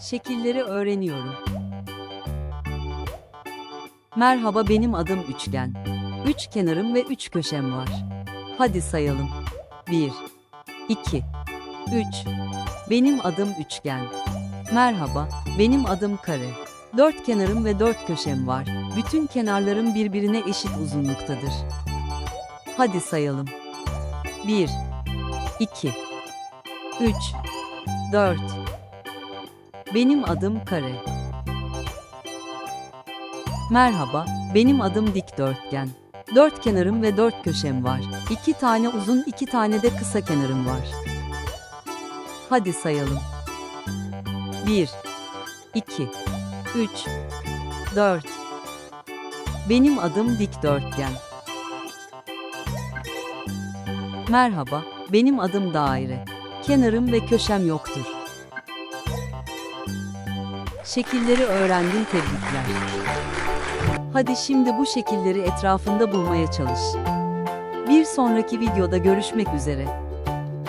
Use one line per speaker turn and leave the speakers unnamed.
Şekilleri öğreniyorum. Merhaba benim adım Üçgen. Üç kenarım ve üç köşem var. Hadi sayalım. 1 2 3 Benim adım Üçgen. Merhaba, benim adım Kare. Dört kenarım ve dört köşem var. Bütün kenarlarım birbirine eşit uzunluktadır. Hadi sayalım. 1 2 3 4 Benim adım Kare. Merhaba, benim adım Dikdörtgen. Dört kenarım ve dört köşem var. İki tane uzun, iki tane de kısa kenarım var. Hadi sayalım. 1 2 3 4 Benim adım Dikdörtgen. Merhaba, benim adım Daire. Kenarım ve köşem yoktur. Şekilleri öğrendin tebrikler. Hadi şimdi bu şekilleri etrafında bulmaya çalış. Bir sonraki videoda görüşmek üzere.